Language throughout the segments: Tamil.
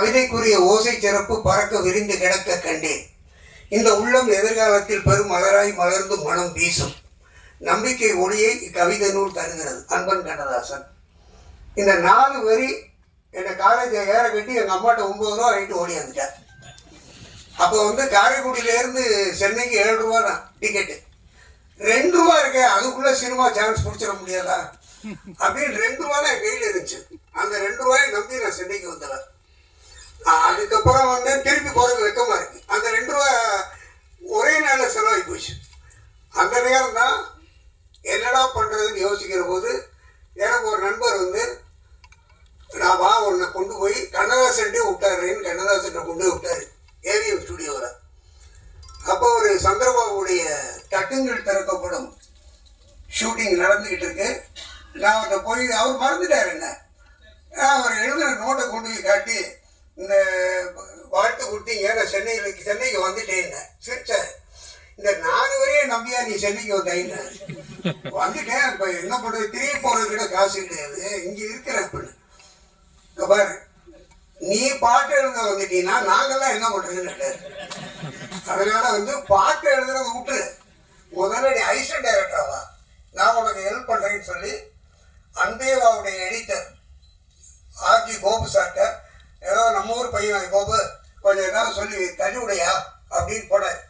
கவிதைக்குரிய ஓசை சிறப்பு பறக்க விரிந்து கிடக்க கண்டேன். இந்த உள்ளம் எதிர்காலத்தில் பெரும் மலராய் மலர்ந்து மனம் வீசும். நம்பிக்கை ஒளியை இக்கவிதை நூல் தருகிறது அன்பன் கண்ணதாசன். இந்த நாலு வரி என்னை காலேஜை ஏற கட்டி எங்கள் அம்மாட்ட ஒம்பது ரூபா ரைட்டு ஓடி வந்துட்டேன் அப்போ வந்து காரைக்குடியிலேருந்து சென்னைக்கு ஏழு ரூபா தான் டிக்கெட்டு ரெண்டு ரூபா இருக்கே அதுக்குள்ளே சினிமா சான்ஸ் பிடிச்சிட முடியாதா? அப்படின்னு ரெண்டு ரூபா தான் கையில் இருந்துச்சு. அந்த ரெண்டு ரூபாயை நம்பி நான் சென்னைக்கு வந்தேன். அதுக்கப்புறம் வந்து திருப்பி போகிறது வெக்கமாக இருக்கு அந்த ரெண்டு ரூபா ஒரே நாளில் செலவாகி போச்சு அந்த நேரம் தான் என்னடா பண்ணுறதுன்னு யோசிக்கிற போது எனக்கு ஒரு நண்பர் வந்து நான் வா உன்னை கொண்டு போய் கண்ணதாசன்ட்டே விட்டாருன்னு கண்ணதாசன்ட்ட கொண்டு போய் விட்டாரு ஏவிஎம் ஸ்டுடியோவில் அப்போ ஒரு சந்திரபாபுடைய தட்டுங்கள் திறக்கப்படும் ஷூட்டிங் நடந்துக்கிட்டு இருக்கு நான் அவர்கிட்ட போய் அவர் மறந்துட்டார் என்ன நான் அவர் எழுதுன நோட்டை கொண்டு போய் காட்டி இந்த வாழ்த்து கொடுத்தீங்க நான் சென்னையில் சென்னைக்கு வந்துட்டேன் சிரிச்சார் இந்த தம்பியா நீ சென்னைக்கு வந்தீங்க வந்துட்டேன் இப்போ என்ன பண்ணுறது திரும்பி போறது கூட காசு கிடையாது. இங்கே இருக்கிறேன் அப்படின்னு பாரு. நீ பாட்டு எழுத வந்துட்டீங்கன்னா நாங்கெல்லாம் என்ன பண்றதுன்னு கேட்டாரு. அதனால வந்து பாட்டு எழுதுறத விட்டு முதல்ல நீ ஐசன் டைரக்டராவா நான் உனக்கு ஹெல்ப் பண்றேன்னு சொல்லி அன்பேவாவுடைய எடிட்டர் ஆர்ஜி கோபு சார்ட்ட ஏதோ நம்ம ஊர் பையன் கோபு கொஞ்சம் ஏதாவது சொல்லி தள்ளி விடையா அப்படின்னு போனார்.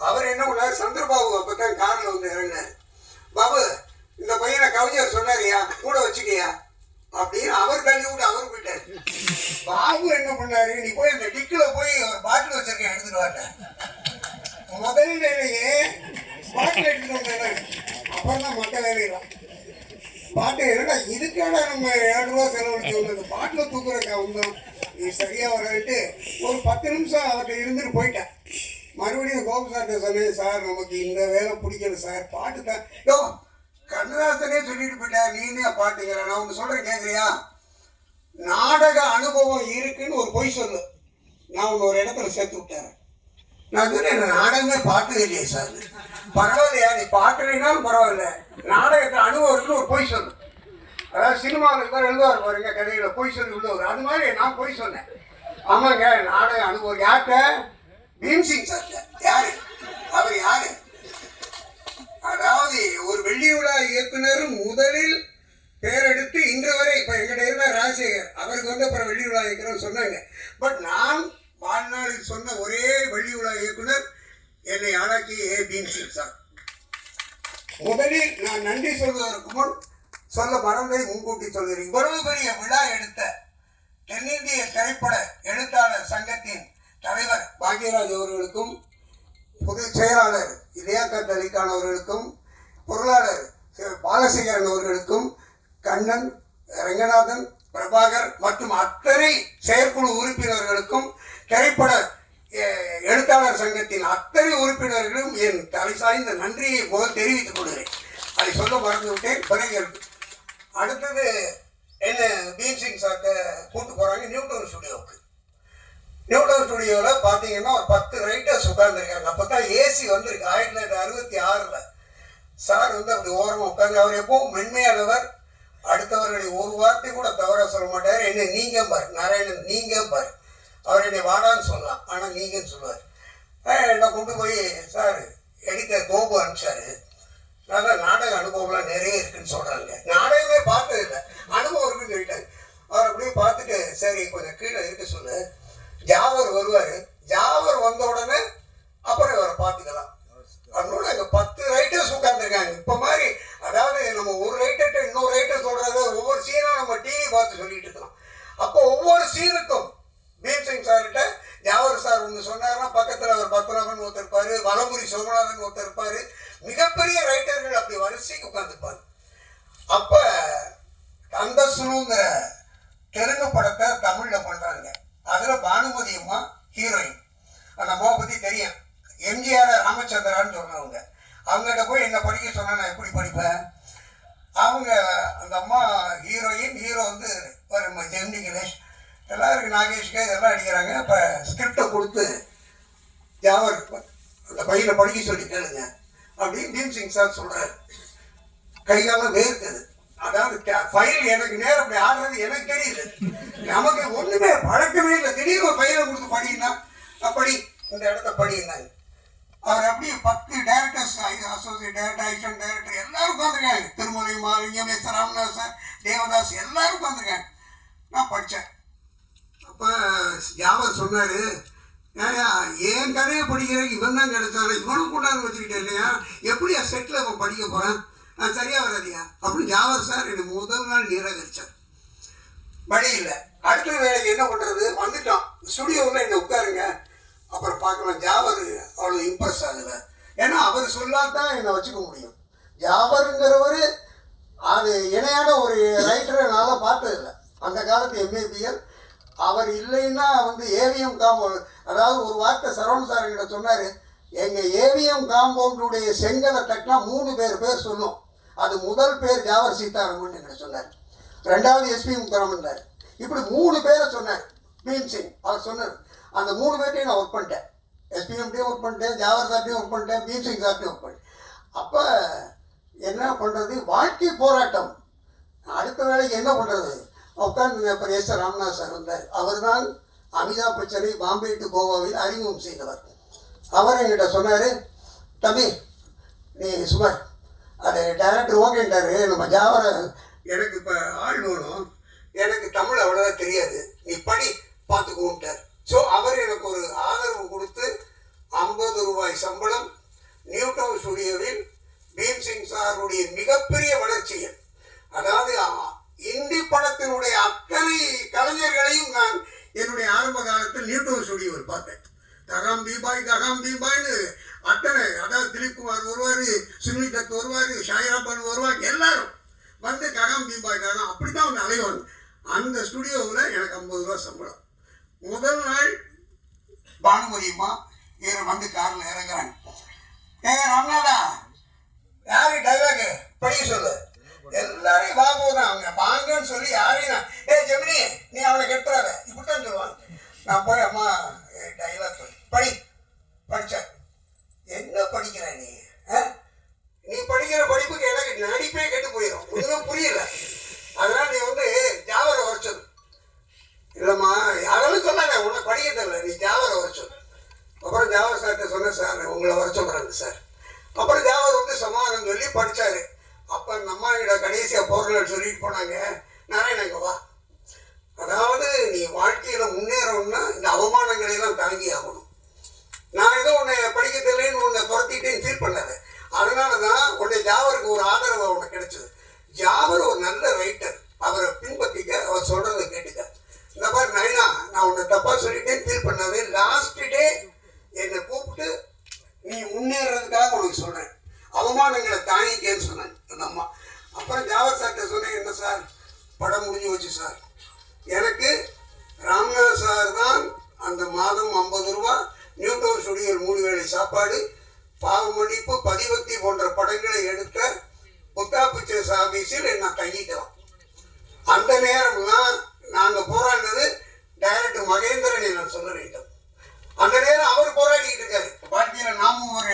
அவர் என்ன பண்ணார்? சந்திரபாபு அப்போ தான் காரில் வந்து இறங்கினார். பாபு இந்த பையனை கவிஞர் சொன்னாரியா? கூட வச்சுக்கியா? அப்படின்னு அவர் தள்ளி விட்டு அவர் போயிட்டார். பாபு என்ன பண்ணாரு? நீ போய் அந்த டிக்கில் போய் ஒரு பாட்டில் வச்சிருக்கேன் எடுத்துட்டு வாட்டேன் முதல் வேலையே பாட்டில் எடுத்துட்டு வந்தேன் அப்புறம் தான் மற்ற வேலையெல்லாம். பாட்டு என்னடா இதுக்கான நம்ம ஏழு ரூபா செலவழிச்சு வந்தது? பாட்டில் தூக்குற வந்தோம் நீ சரியா வரட்டு ஒரு பத்து நிமிஷம் அவர்கிட்ட இருந்துட்டு போயிட்டேன் மறுபடியும் கோபு சார்கிட்ட சொன்னேன் சார் நமக்கு இந்த வேலை பிடிக்கல சார். பாட்டு தான் யோ கண்ணதாசனே சொல்லிட்டு போயிட்டார் நீனே பாட்டுங்கிற. நான் ஒன்று சொல்கிறேன் கேட்குறியா நாடக அனுபவம் இருக்குன்னு ஒரு பொய் சொல்லு. நான் உன்னை ஒரு இடத்துல சேர்த்து விட்டேன். நான் சொன்னேன் நாடகமே பாட்டு இல்லையே சார். பரவாயில்லையா? நீ பாட்டு பரவாயில்ல. நாடகத்தை அனுபவம் இருக்குன்னு ஒரு பொய் சொல்லு. அதாவது சினிமாவில் பேர் எழுதுவார் பாருங்க கதையில். பொய் சொல்லி உள்ளவர். அது மாதிரி நான் பொய் சொன்னேன். ஆமாங்க நாடக அனுபவம். யார்கிட்ட? பீம்சிங் சார். யாரு? அவர் யாரு? அதாவது ஒரு வெள்ளி விழா இயக்குனர் முதலில் பேரெடுத்து இன்று வரை இப்போ எங்கிட்ட இருந்த ராஜசேகர். அவருக்கு வந்து அப்புறம் வெள்ளி விழா இயக்குனர் சொன்னாங்க. பட் நான் வாழ்நாளில் சொன்ன ஒரே வெள்ளி விழா இயக்குனர் என்னை ஆளாக்கி ஏ. பீம்சிங் சார். முதலில் நான் நன்றி சொல்வதற்கு முன் சொல்ல மறந்ததை முன்கூட்டி சொல்கிறேன். இவ்வளவு பெரிய விழா எடுத்த தென்னிந்திய திரைப்பட எழுத்தாளர் சங்கத்தின் தலைவர் பாக்யராஜ் அவர்களுக்கும் பொதுச் செயலாளர் இலியாக்கத் அலிகான் அவர்களுக்கும் பொருளாளர் பாலசேகரன் அவர்களுக்கும் கண்ணன் ரங்கநாதன் பிரபாகர் மற்றும் அத்தனை செயற்குழு உறுப்பினர்களுக்கும் திரைப்பட எழுத்தாளர் சங்கத்தின் அத்தனை உறுப்பினர்களும் என் தலை சாய்ந்த நன்றியை முதல் தெரிவித்துக் கொள்கிறேன். அதை சொல்ல மறந்துவிட்டேன். பிறகு அடுத்தது என்ன பீம்சிங் சார்ட்ட கூட்டு போகிறாங்க நியூட்டன் ஸ்டுடியோவுக்கு. நியூட்டன் ஸ்டுடியோவில் பார்த்தீங்கன்னா ஒரு பத்து ரைட்டர்ஸ் உட்காந்துருக்காங்க அப்போ தான் ஏசி வந்திருக்கு. ஆயிரத்தி தொள்ளாயிரத்தி அறுபத்தி ஆறில். சார் வந்து அப்படி ஓரமாக உட்காந்து அவர் எப்பவும் மென்மையானவர். அடுத்தவர்களை ஒரு வார்த்தை கூட தவற சொல்ல மாட்டார். என்ன நீங்க பார். நாராயணன் நீங்க பார். அவர் என்னை வாடான்னு சொல்லலாம். ஆனால் நீங்கன்னு சொல்லுவார். என்னை கொண்டு போய் சார் எடிட்டர் கோபு அனுப்பிச்சாரு. நல்லா நாடக அனுபவம்லாம் நிறைய இருக்குன்னு சொல்கிறாங்க நாடகமே பார்த்தது இல்லை அனுபவம் இருக்குன்னு சொல்லிட்டாங்க அவர் அப்படியே பார்த்துட்டு சரி கொஞ்சம் கீழே இருக்க சொல்லு. ஜாவர் வருவார்? ஜாவர் வந்த உடனே அப்புறம் இவரை பார்த்துக்கலாம். அதனால அங்கே பத்து ரைட்டர்ஸ் உட்காந்துருக்காங்க இப்போ மாதிரி அதாவது நம்ம ஒரு ரைட்டர்கிட்ட இன்னொரு ரைட்டர் சொல்கிறத ஒவ்வொரு சீனாக நம்ம டிவி பார்த்து சொல்லிட்டு இருக்கலாம். அப்போ ஒவ்வொரு சீனுக்கும் பீம்சிங் சார்கிட்ட ஜாவர் சார் ஒன்று சொன்னார்னா பக்கத்தில் அவர் பத்மநாபன் ஒருத்தர் இருப்பார் வலமுரி சோமநாதன் ஒருத்தர் இருப்பார். மிகப்பெரிய ரைட்டர்கள் அப்படி வரிசைக்கு உட்காந்துருப்பாங்க அப்போ கந்தசுனுங்கிற தெலுங்கு படத்தை தமிழில் பண்ணுறாங்க அதில் பானுமதி அம்மா ஹீரோயின் அந்த அம்மாவை பற்றி தெரியும். எம்ஜிஆர் ராமச்சந்திரான்னு சொல்கிறவங்க அவங்ககிட்ட போய் என்ன படிக்க சொன்னா நான் எப்படி படிப்பேன்? அவங்க அந்த அம்மா ஹீரோயின் ஹீரோ வந்து ஒரு ஜெமினி கணேஷ். எல்லாம் இருக்கு நாகேஷ்க்கு இதெல்லாம் அடிக்கிறாங்க. இப்போ ஸ்கிரிப்டை கொடுத்து ஜாவர் அந்த பையனை படிக்க சொல்லி கேளுங்க. அப்படின்னு பீம் சிங் சார் சொல்கிறாரு கைகாலம் வேர்க்குது. அதாவது ஃபைல் எனக்கு நேரம் அப்படி ஆடுறது எனக்கு தெரியல. நமக்கு ஒண்ணுமே பழக்கமே இல்லை. திடீர்னு பையனை கொடுத்து படினா அப்படி இந்த இடத்த படினா அவர் அப்படியே பத்து டேரக்டர்ஸ் அசோசியேட் டேரக்டர் ஐஷன் டேரக்டர் எல்லாரும் உட்காந்துருக்காங்க திருமலை மாலிங்கம் எஸ் சார் தேவதாஸ் எல்லாரும் உட்காந்துருக்காங்க நான் படித்தேன் அப்போ யாவர் சொன்னார் ஏன் கதையை படிக்கிற? இவன் தான் கிடைச்சாலும் இவனும் கொண்டாந்து வச்சுக்கிட்டே இல்லையா? எப்படியா செட்டில் அவன் படிக்க போகிறான் நான் சரியா வராதியா? அப்படின்னு ஜாவர் சார்? என்னை முதல் நாள் நிராகரிச்சார். வழி இல்லை. அடுத்த வேலைக்கு என்ன பண்ணுறது வந்துட்டோம் ஸ்டுடியோவில் என்ன உட்காருங்க. அப்புறம் பார்க்கலாம். ஜாவர் அவ்வளோ இம்ப்ரெஸ் ஆகலை. ஏன்னா அவர் சொல்லாதான் என்னை வச்சுக்க முடியும். ஜாவருங்கிறவர் அது இணையான ஒரு ரைட்டரை நான் பார்த்ததில்லை. அந்த காலத்து எம்ஏபிஎல் அவர் இல்லைன்னா வந்து ஏவிஎம் காம்பவுண்ட் அதாவது ஒரு வார்த்தை சரவண சார் என்கிட்ட சொன்னார் எங்கள் ஏவிஎம் காம்பவுண்டுடைய செங்கலை தட்டினா மூணு பேர் பேர் சொல்லும். அது முதல் பேர் ஜாவர் சீதாராமன் என்கிட்ட சொன்னார். ரெண்டாவது எஸ்பி முக்கராமன்றார் இப்படி மூணு பேரை சொன்னார். பீம் சிங். அவர் சொன்னார் அந்த மூணு பேர்ட்டையும் நான் ஒர்க் பண்ணிட்டேன். எஸ்பிஎம்டையும் ஒர்க் பண்ணிட்டேன் ஜாவர் சார்ட்டையும் ஒர்க் பண்ணிட்டேன் பீம் சிங் சார்ட்டையும் ஒர்க் பண்ணிட்டேன். அப்போ என்ன பண்ணுறது வாழ்க்கை போராட்டம். அடுத்த வேலைக்கு என்ன பண்ணுறது உட்காந்து அப்புறம் எஸ் ராம்நாத் சார் வந்தார். அவர் தான் அமிதாப் பச்சனை பாம்பே டு கோவாவில் அறிமுகம் செய்தவர். அவர் என்கிட்ட சொன்னார் தம்பி நீ சுமார் அது டைரக்டர் ஓகேன்ட்டாரு நம்ம ஜாவர எனக்கு இப்போ ஆள் வேணும். எனக்கு தமிழ் அவ்வளோவா தெரியாது. நீ படி பார்த்துக்கோன்ட்டார் ஸோ அவர் எனக்கு ஒரு ஆதரவு கொடுத்து ஐம்பது ரூபாய் சம்பளம் நியூட்டவுன் ஸ்டுடியோவில் பீம் சிங் சாருடைய மிகப்பெரிய வளர்ச்சியில். அதாவது இந்தி படத்தினுடைய அத்தனை கலைஞர்களையும் நான் என்னுடைய ஆரம்ப காலத்தில் நியூட்டவுன் ஸ்டுடியோவில் பார்த்தேன். தகம் பீபாய் தகம் பீபாய்னு அத்தனை அதாவது திலீப் குமார் வருவார் சுனில் தத் வருவார் ஷாயிராப்பான் வருவாங்க எல்லாரும் வந்து ககம் பீபாய் ககாம் அப்படி தான் அவங்க அலைவாங்க. அந்த ஸ்டுடியோவில் எனக்கு ஐம்பது ரூபா சம்பளம். முதல் நாள் பானுமதியம்மா இவர் வந்து காரில் இறங்குறாங்க. ஏங்க ரம்னாடா யாரு டைலாக் படிக்க சொல்லு. எல்லாரையும் பாபு அவங்க வாங்கன்னு சொல்லி யாரையும் நான் ஏ ஜெமினி நீ அவனை கெட்டுறாத. இப்படித்தான் சொல்லுவாங்க நான் போய் அம்மா டைலாக் சொல்லி. படி படிச்ச. என்ன படிக்கிற நீ? நீ படிக்கிற படிப்புக்கு எனக்கு நடிப்பே கெட்டு போயிடும் ஒன்றும் புரியல. அதனால நீ வந்து ஜாவரை வரைச்சது இல்லைம்மா அதெல்லாம் சொன்னாங்க உனக்கு படிக்க தெரியல நீ ஜாவரை வரைச்சது அப்புறம் ஜாவர் சார்கிட்ட சொன்னேன் சார் உங்களை வர சொல்கிறாங்க சார். அப்புறம் ஜாவர் வந்து சமாதானம் சொல்லி படித்தார் அப்போ நம்ம கடைசியாக போகிறேன்னு சொல்லிட்டு போனாங்க. நாராயணங்க வா. அதாவது நீ வாழ்க்கையில் முன்னேறணும்னா இந்த அவமானங்களை எல்லாம் தாங்கி ஆகணும் நான் ஏதோ உன்னை படிக்க தெரியலன்னு உன்னை துரத்திட்டேன்னு ஃபீல் பண்ணாத அதனால தான் உன்னை ஜாவருக்கு ஒரு ஆதரவு உனக்கு கிடைச்சது? ஜாவர் ஒரு நல்ல ரைட்டர் அவரை பின்பற்றிக்க அவர் சொல்கிறத கேட்டுக்க. இந்த மாதிரி நைனா நான் உன்னை தப்பாக சொல்லிட்டேன்னு ஃபீல் பண்ணாதே லாஸ்ட் டே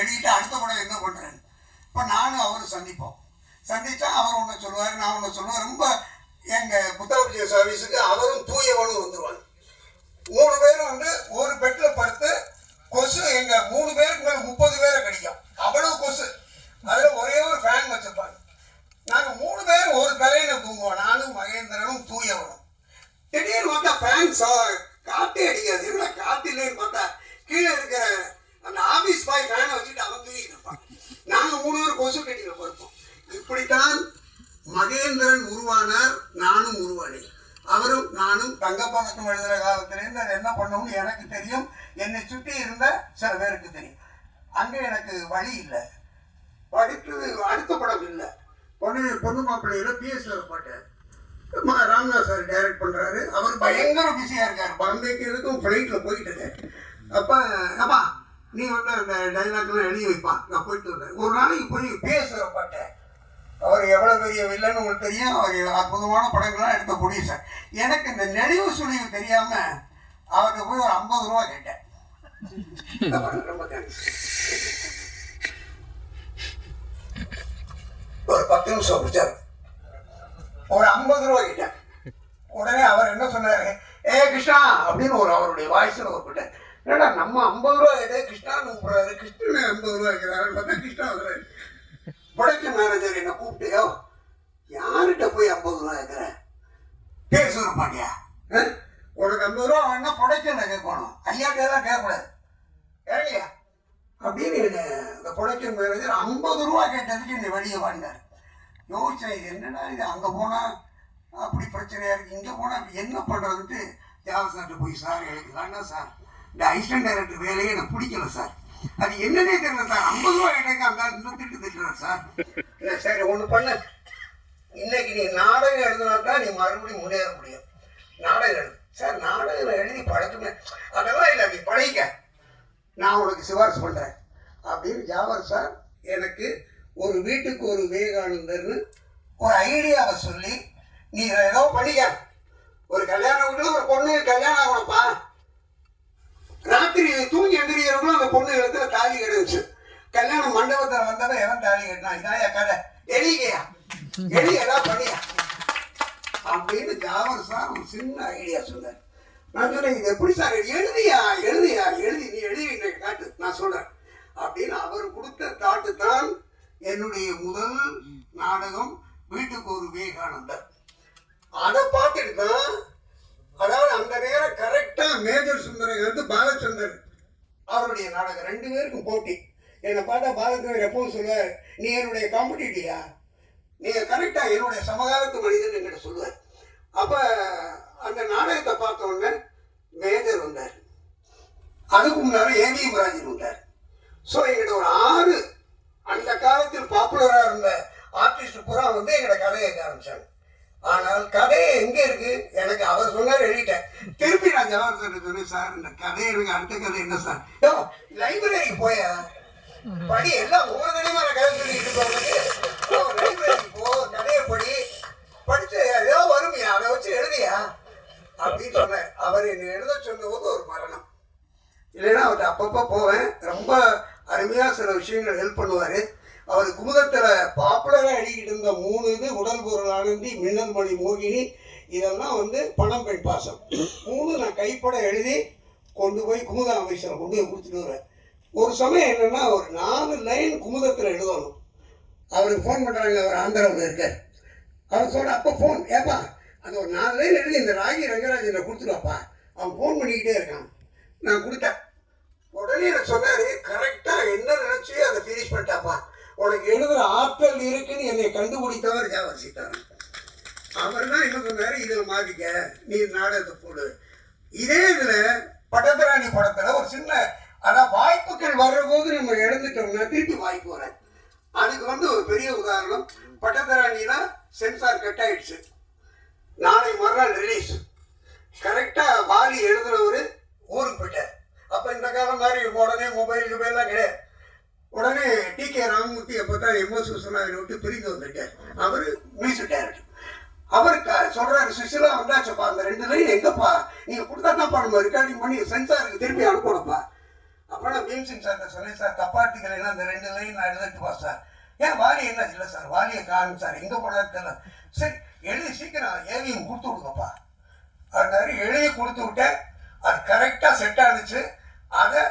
எழுதிட்டு அடுத்த படம் என்ன பண்ணுறேன் இப்போ நானும் அவரும் சந்திப்போம். சந்தித்தா அவர் ஒன்று சொல்லுவார் நான் ஒன்று சொல்லுவேன். ரொம்ப எங்கள் புத்தக சர்வீஸுக்கு அவரும் தூயவனும் வந்துருவாங்க மூணு பேரும் வந்து ஒரு பெட்டில் படுத்து கொசு எங்கள் மூணு பேருக்கு மேலே முப்பது பேரை கிடைக்கும். அவ்வளோ கொசு. அதில் ஒரே ஒரு ஃபேன் வச்சுருப்பாங்க நாங்கள் மூணு பேரும் ஒரு தலையில தூங்குவோம். நானும் மகேந்திரனும் தூயவனும் திடீர்னு பார்த்தா ஃபேன் காற்றே அடிக்காது. என்ன காற்று இல்லைன்னு பார்த்தா கீழே இருக்கிற அந்த ஆபீஸ் பாய் ஃபேனை வச்சுட்டு அவன் இருப்பான். நாங்கள் மூணு பேரும் கொசு கட்டியில் படுப்போம் இப்படித்தான் மகேந்திரன் உருவானார் நானும் உருவானேன் அவரும் நானும் தங்கப்பதக்கம் எழுதுகிற காலத்திலேருந்து அது என்ன பண்ணணும்னு எனக்கு தெரியும். என்னை சுற்றி இருந்த சில பேருக்கு தெரியும். அங்கே எனக்கு வழி இல்லை. படித்தது அடுத்த படம் இல்லை. பொண்ணு பொண்ணு மாப்பிள்ளையில பிஎஸ்ல பாட்டேன். ராம்நாத் சார் டைரக்ட் பண்றாரு. அவர் பயங்கர பிஸியா இருக்காரு. பாம்பேக்கு இருக்கும் ஃப்ளைட்டில் போயிட்டு இருக்காரு அப்ப அப்பா நீ வந்து அந்த டைலாக்லாம் எழுதி வைப்பா. நான் போயிட்டு வந்தேன். ஒரு நாளைக்கு போய் பேசுகிற பாட்டேன் அவர் எவ்வளோ பெரிய வில்லன்னு உங்களுக்கு தெரியும்? அவர் அற்புதமான படங்கள்லாம் எடுத்த ப்ரொடியூசர் எனக்கு இந்த நெளிவு சுழிவு தெரியாம அவர்கிட்ட போய் ஒரு ஐம்பது ரூபா கேட்டேன். ரொம்ப ஒரு பத்து நிமிஷம் பிடிச்சார். ஒரு ஐம்பது ரூபா கேட்டேன். உடனே அவர் என்ன சொன்னாரு? ஏ கிருஷ்ணா! அப்படின்னு ஒரு அவருடைய வாய்ஸில் ஒரு ஏன்னா நம்ம ஐம்பது ரூபா கேட்டே கிருஷ்ணான்னு கூப்பிடுறாரு கிருஷ்ணன் ஐம்பது ரூபா வைக்கிறாரு பார்த்தா கிருஷ்ணா வர்றாரு. ப்ரொடக்ஷன் மேனேஜர் என்னை கூப்பிட்டியோ யார்கிட்ட போய் ஐம்பது ரூபா இருக்கிற பேர் சொல்ல மாட்டியா ஆ? உனக்கு ஐம்பது ரூபா வேணா ப்ரொடக்ஷனில் கேட்கணும் ஐயாட்டெல்லாம் கேட்கக்கூடாது இறங்கியா? அப்படின்னு இந்த ப்ரொடக்ஷன் மேனேஜர் ஐம்பது ரூபா கேட்டதுக்கு என்னை வெளியே வாழ்ந்தார் யோசிச்சேன் இது என்னடா இது? அங்கே போனால் அப்படி பிரச்சனையாக இருக்குது இங்கே போனால் என்ன பண்ணுறதுன்ட்டு ஜாவ சார்கிட்ட போய் சார் எனக்கு வேண்டாம் சார். இந்த அசிஸ்டன்ட் டைரக்டர் வேலையை எனக்கு பிடிக்கல சார். அது என்னன்னே தெரியல சார். ஐம்பது ரூபாய் எனக்கு அந்த இன்னும் திட்டு திட்டுறேன் சார். இல்லை சரி ஒன்று பண்ணு. இன்னைக்கு நீ நாடகம் எழுதினா தான் நீ மறுபடியும் முன்னேற முடியும். நாடகம் எழுது. சார் நாடகம் எழுதி பழக்கமே. அதெல்லாம் இல்லை நீ பழகிக்க. நான் உனக்கு சிபாரிசு பண்ணுறேன் அப்படின்னு ஜாவர் சார் எனக்கு ஒரு வீட்டுக்கு ஒரு விவேகானந்தர்னு ஒரு ஐடியாவை சொல்லி நீ ஏதோ பண்ணிக்க. ஒரு கல்யாணம் வீட்டில் ஒரு பொண்ணு கல்யாணம் ஆகணும்ப்பா. ராத்திரி தூங்கி எந்திரிக்கிறவங்களும் அந்த பொண்ணு இடத்துல தாலி கெடுச்சு கல்யாண மண்டபத்தில் வந்தவன் எவன் தாலி கட்டினான் இதாயா கதை? எலிகையா எலி ஏதாவது பண்ணியா? அப்படின்னு ஜாவர் சார் ஒரு சின்ன ஐடியா சொன்னார். நான் சொன்னேன் இது எப்படி சார்? எழுதியா? எழுதியா? எழுதி நீ எழுதி காட்டு. நான் சொல்றேன். அப்படின்னு அவர் கொடுத்த தாட்டு தான் என்னுடைய முதல் நாடகம் வீட்டுக்கு ஒரு விவேகானந்தர். அதை பார்த்துட்டு தான் அதாவது அந்த நேரம் கரெக்டா மேஜர் சுந்தரம் வந்து பாலச்சந்தர். அவருடைய நாடகம். ரெண்டு பேருக்கும் போட்டி. என்னை பார்த்தா பாலச்சந்தர் எப்பவும் சொல்லுவார் நீ என்னுடைய காம்படிட்டியா நீங்க கரெக்டா என்னுடைய சமகாலத்து மனிதன் என்கிட்ட சொல்லுவார். அப்ப அந்த நாடகத்தை பார்த்த உடனே மேஜர் வந்தார். அதுக்கு முன்னால ஏவி ராஜன் வந்தார். ஸோ எங்கிட்ட ஒரு ஆறு அந்த காலத்தில் பாப்புலராக இருந்த ஆர்டிஸ்ட் பூரா வந்து எங்கிட்ட கதையை ஆரம்பிச்சாங்க. ஆனால் கதை எங்க இருக்கு? எனக்கு அவர் சொன்னார் எழுதிட்டேன். திருப்பி நான் ஜவஹர் சொன்னேன் சார் இந்த கதை எனக்கு அடுத்த கதை என்ன சார்? லைப்ரரிக்கு போயா? படி எல்லாம் ஒவ்வொரு நான் கதை சொல்லிட்டு இருக்கவங்களுக்கு லைப்ரரிக்கு போ கதையை படி. படிச்சு ஏதோ வருமியா? அதை வச்சு எழுதியா? அப்படின்னு சொன்னார். அவர் என்னை எழுத சொன்னபோது ஒரு மரணம். இல்லைன்னா அவர்கிட்ட அப்பப்போ போவேன். ரொம்ப அருமையாக சில விஷயங்கள் ஹெல்ப் பண்ணுவார். அவர் குமுதத்துல பாப்புலராக எழுதிக்கிட்டு இருந்த மூணு இது உடல் பொருள் ஆனந்தி மின்னல் மணி மோகினி இதெல்லாம் வந்து பணம் பெண் பாசம் மூணு நான் கைப்பட எழுதி கொண்டு போய் குமுத அமைச்சரை கொண்டு போய் கொடுத்துட்டு வரேன் ஒரு சமயம் என்னென்னா ஒரு நாலு லைன் குமுதத்தில் எழுதணும். அவருக்கு ஃபோன் பண்ணுறாங்க அவர் ஆந்திராவில் இருக்க அவர் சொல்ற அப்போ ஃபோன் ஏப்பா அந்த ஒரு நாலு லைன் எழுதி இந்த ராகி ரங்கராஜனை கொடுத்துருவாப்பா அவன் ஃபோன் பண்ணிக்கிட்டே இருக்கான். நான் கொடுத்தேன். உடனே எனக்கு சொன்னாரு கரெக்டா என்ன நினைச்சு அதை ஃபினிஷ் பண்ணிட்டாப்பா. உனக்கு எழுதுற ஆற்றல் இருக்குன்னு என்னை கண்டுபிடித்தவர் தேவர் சீதாராம் அவர் தான் என்ன சொன்னார்? இதில் மாத்திக்க நீ நாடகத்தை போடு. இதே இதில் பட்டத்தராணி படத்தில் ஒரு சின்ன அதான் வாய்ப்புகள் வர்றபோது நம்ம இழந்துட்டோம்னா திருப்பி வாய்ப்பு வராது. அதுக்கு வந்து ஒரு பெரிய உதாரணம் பட்டத்தராணினா சென்சார் கட் ஆயிடுச்சு. நாளை மறுநாள் ரிலீஸ் கரெக்டாக வாலி எழுதுறவரு ஊருக்கு போயிட்டார். அப்போ இந்த காலம் மாதிரி உடனே மொபைல் கிபைல்லாம் கிடையாது. உடனே டி கே ராமமூர்த்தி பார்த்தா தான் எம்எஸ் விஸ்வநாதனை விட்டு பிரிந்து வந்திருக்கார். அவர் மியூசிக் டைரக்டர் அவர் சொல்றாரு சுசிலா வந்தாச்சப்பா அந்த ரெண்டு லைன் எங்கப்பா? நீங்க கொடுத்தா தான் பண்ணுமா ரெக்கார்டிங் பண்ணி சென்சாருக்கு திருப்பி அனுப்பணும்ப்பா. அப்புறம் பீம்சிங் சார்கிட்ட சொன்னேன் சார் தப்பாட்டிக்கலைன்னா அந்த ரெண்டு லைன் நான் எழுதிட்டுப்பா சார். ஏன் வாலி என்ன இல்லை சார்? வாலியை காணும் சார். எங்கே போனாரு தெரியல. சரி எழுதி சீக்கிரம் ஏவியும் கொடுத்து விடுங்கப்பா. அதனால எழுதி கொடுத்து விட்டேன். அது கரெக்டாக செட் ஆனிச்சு அதை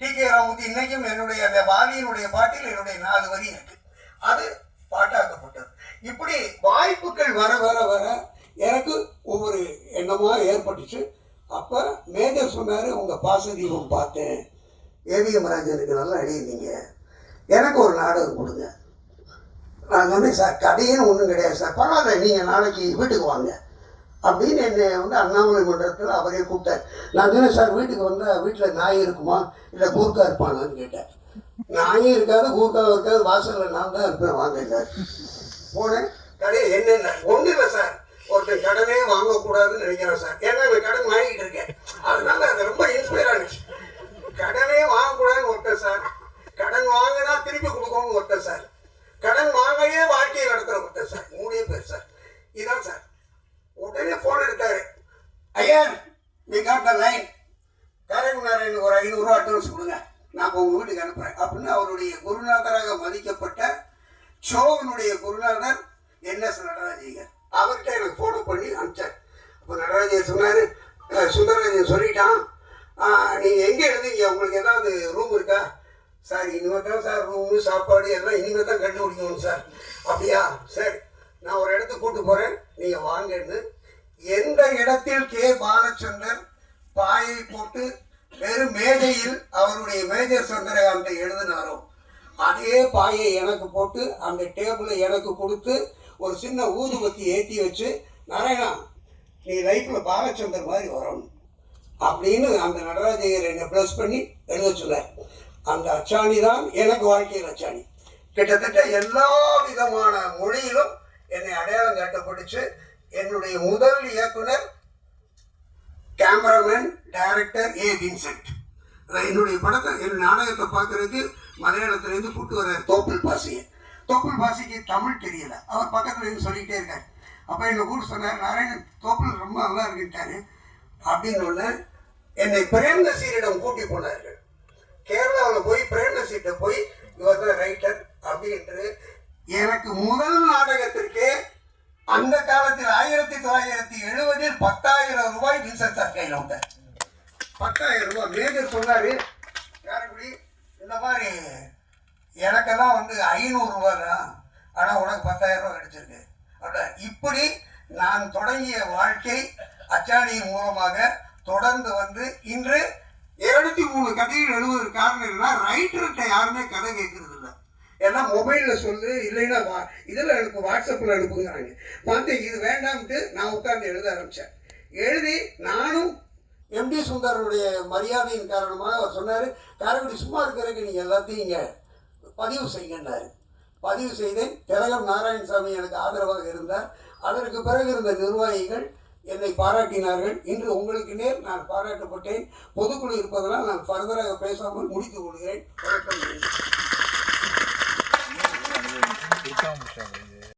டி கே ராமூர்த்தி இன்னைக்கும் என்னுடைய அந்த வாலியினுடைய பாட்டில் என்னுடைய நாலு வரி இருக்கு. அது பாட்டாக்கப்பட்டது. இப்படி வாய்ப்புகள் வர வர வர எனக்கு ஒவ்வொரு எண்ணமாக ஏற்பட்டுச்சு. அப்போ மேஜர் சொன்னார் உங்கள் பாசதீபம் பார்த்தேன். ஏவிஎம் ராஜனுக்கு நல்லா எழுதினீங்க எனக்கு ஒரு நாடகம் கொடுங்க. நான் சொன்னேன் சார் கதைன்னு ஒன்றும் கிடையாது சார். பரவாயில்ல நீங்கள் நாளைக்கு வீட்டுக்கு வாங்க. அப்படின்னு என்னை வந்து அண்ணாமலை மன்றத்தில் அவரே கூப்பிட்டார். நான் சொன்னேன் சார் வீட்டுக்கு வந்தால் வீட்டில் நாய் இருக்குமா? இல்லை கூர்க்கா இருப்பானான்னு கேட்டேன். நாயும் இருக்காது கூர்க்காவும் இருக்காது வாசலில் நான் தான் இருப்பேன். வாங்க சார். போனேன். கடை என்னென்ன? ஒன்றும் இல்லை சார். ஒருத்தன் கடனே வாங்கக்கூடாதுன்னு நினைக்கிறேன் சார். ஏன்னா நான் கடன் வாங்கிட்டு இருக்கேன். அதனால அது ரொம்ப இன்ஸ்பயர் ஆனிச்சு. கடனே வாங்கக்கூடாதுன்னு ஒருத்தன் சார். கடன் வாங்கினா திருப்பி கொடுக்கணும்னு ஒருத்தன் சார். கடன் வாங்கவே வாழ்க்கையை நடத்துகிற ஒருத்தன் சார். மூணே பேர் சார். இதான் சார். உடனே ஃபோன் எடுத்தாரு. ஐயா நீ காட்ட லைன் கரகுநாராயண் ஒரு ஐநூறுரூவா அட்வான்ஸ் கொடுங்க. நான் இப்போ உங்கள் வீட்டுக்கு அனுப்புகிறேன் அப்படின்னு அவருடைய குருநாதராக மதிக்கப்பட்ட சோகனுடைய குருநாதர் என்எஸ் நடராஜையர். அவர்கிட்ட எனக்கு ஃபோன் பண்ணி அனுப்பிச்சார். அப்போ நடராஜர் சொன்னார் சுந்தரராஜன் சொல்லிட்டான். நீங்கள் எங்கே எழுதுங்க உங்களுக்கு ஏதாவது ரூம் இருக்கா? சார் இனிமேல் தான் சார் ரூமு சாப்பாடு எல்லாம் இனிமேல் தான் கண்டுபிடிக்கணும் சார். அப்படியா? சரி. நான் ஒரு இடத்துக்கு கூட்டு போகிறேன் நீங்கள் வாங்கன்னு எந்த இடத்தில் கே. பாலச்சந்தர் பாயை போட்டு வெறும் மேஜையில் அவருடைய மேஜர் சந்திரகாந்தை எழுதினாரோ அதே பாயை எனக்கு போட்டு அந்த டேபிளை எனக்கு கொடுத்து ஒரு சின்ன ஊதுபத்தி ஏற்றி வச்சு நாராயணா நீ லைஃப்பில் பாலச்சந்தர் மாதிரி வரணும். அப்படின்னு அந்த நடராஜையர் என்னை ப்ளஸ் பண்ணி எழுத சொன்னார். அந்த அச்சாணி தான் எனக்கு வாழ்க்கையில் அச்சாணி. கிட்டத்தட்ட எல்லா விதமான மொழியிலும் என்னை அடையாளம் காட்டப்பட்டுச்சு. என்னுடைய முதல் இயக்குனர் கேமராமேன் டைரக்டர் ஏ வின்சென்ட். என்னுடைய படத்தை என் நாடகத்தை பார்க்கறதுக்கு மலையாளத்துலேருந்து கூட்டு வர்ற தோப்பில் பாசியை. தோப்பில் பாசிக்கு தமிழ் தெரியல. அவர் பக்கத்தில் இருந்து சொல்லிகிட்டே இருக்கார். அப்போ என்னை கூட சொன்னார் நாராயணன் தோப்பில் ரொம்ப நல்லா இருக்கிட்டாரு அப்படின்னு ஒன்று என்னை பிரேம்நசீரிடம் கூட்டி போனார்கள் கேரளாவில் போய் பிரேம்நசீர்கிட்ட போய் இவர் தான் ரைட்டர் அப்படின்ட்டு எனக்கு முதல் நாடகத்திற்கே அந்த காலத்தில் ஆயிரத்தி தொள்ளாயிரத்தி எழுபதில் பத்தாயிரம் ரூபாய் வின்சென்ட் சார் கையில் விட்டார் பத்தாயிரம் ரூபாய் மேஜர் சொன்னாரு காரைக்குடி இந்த மாதிரி எனக்கெல்லாம் வந்து ஐநூறுரூவா தான் ஆனால் உனக்கு பத்தாயிரம் ரூபாய் கிடைச்சிருக்கு அப்படின்னா இப்படி நான் தொடங்கிய வாழ்க்கை அச்சாணியின் மூலமாக தொடர்ந்து வந்து இன்று இருநூத்தி மூணு கதைகள் எழுதுவதற்கு காரணம் என்னன்னா ரைட்டர்கிட்ட யாருமே கதை கேட்கறது இல்லை எல்லாம் மொபைலில் சொல்லு இல்லைன்னா வா இதில் அனுப்பு வாட்ஸ்அப்பில் அனுப்புங்கிறாங்க. பார்த்து இது வேண்டாம்ட்டு நான் உட்கார்ந்து எழுத ஆரம்பித்தேன் எழுதி நானும் எம்டி சுந்தரனுடைய மரியாதையின் காரணமாக அவர் சொன்னார் காரைக்குடி சும்மா இருக்கிறதுக்கு நீங்கள் எல்லாத்தையும் இங்கே பதிவு செய்கின்றார் பதிவு செய்தேன். திலகம் நாராயணசாமி எனக்கு ஆதரவாக இருந்தார். அதற்கு பிறகு இருந்த நிர்வாகிகள் என்னை பாராட்டினார்கள். இன்று உங்களுக்கு நேர் நான் பாராட்டப்பட்டேன். பொதுக்குழு இருப்பதனால் நான் ஃபர்தராக பேசாமல் முடித்துக் கொள்கிறேன். வணக்கம். நன்றி. இருக்காம